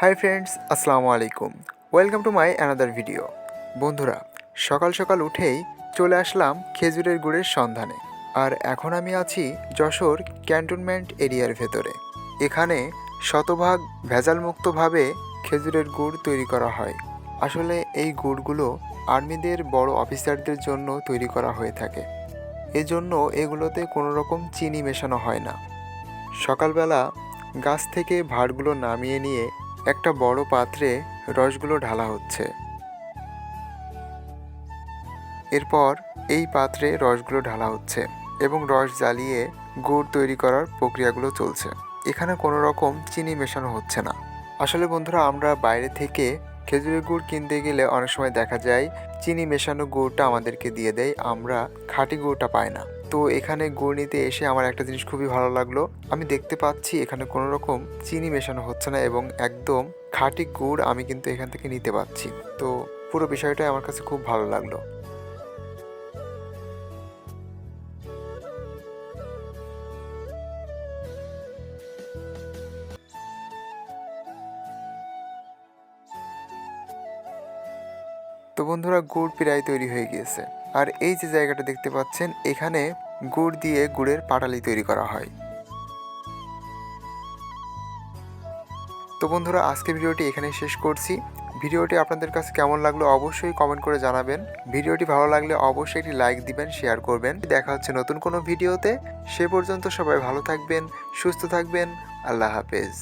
High friends, আসসালামু আলাইকুম। Welcome to my another video. বন্ধুরা, সকাল সকাল উঠেই চলে আসলাম খেজুরের গুড়ের সন্ধানে। আর এখন আমি আছি যশোর ক্যান্টনমেন্ট এরিয়ার ভেতরে। এখানে শতভাগ ভেজালমুক্তভাবে খেজুরের গুড় তৈরি করা হয়। আসলে এই গুড়গুলো আর্মিদের বড় অফিসারদের জন্য তৈরি করা হয়ে থাকে। এজন্য এগুলোতে কোনো রকম চিনি মেশানো হয় না। সকালবেলা গাছ থেকে ভাঁড়গুলো নামিয়ে নিয়ে একটা বড় পাত্রে রসগুলো ঢালা হচ্ছে। এরপর এই পাত্রে রসগুলো ঢালা হচ্ছে এবং রস জ্বালিয়ে গুড় তৈরি করার প্রক্রিয়াগুলো চলছে। এখানে কোনো রকম চিনি মেশানো হচ্ছে না। আসলে বন্ধুরা, আমরা বাইরে থেকে খেজুরের গুড় কিনতে গেলে অনেক সময় দেখা যায়, চিনি মেশানো গুড়টা আমাদেরকে দিয়ে দেয়, আমরা খাঁটি গুড়টা পাই না। তো এখানে গুড় নিতে এসে আমার একটা জিনিস খুবই ভালো লাগল। আমি দেখতে পাচ্ছি এখানে কোনো রকম চিনি মেশানো হচ্ছে না এবং একদম খাঁটি গুড় আমি কিন্তু এখান থেকে নিতে পাচ্ছি। তো পুরো বিষয়টাই আমার কাছে খুব ভালো লাগল। তো বন্ধুরা, গুড় প্রায় তৈরি হয়ে গিয়েছে। আর এই যে জায়গাটা দেখতে পাচ্ছেন, এখানে গুড় দিয়ে গুড়ের পাটালি তৈরি করা হয়। তো বন্ধুরা আজকে ভিডিওটি এখানে শেষ করছি। ভিডিওটি আপনাদের কাছে কেমন লাগল অবশ্যই কমেন্ট করে জানাবেন। ভিডিওটি ভালো লাগলে অবশ্যই একটি লাইক দিবেন শেয়ার করবেন। দেখা হচ্ছে নতুন কোনো ভিডিওতে। সে পর্যন্ত সবাই ভালো থাকবেন, সুস্থ থাকবেন। আল্লাহ হাফেজ।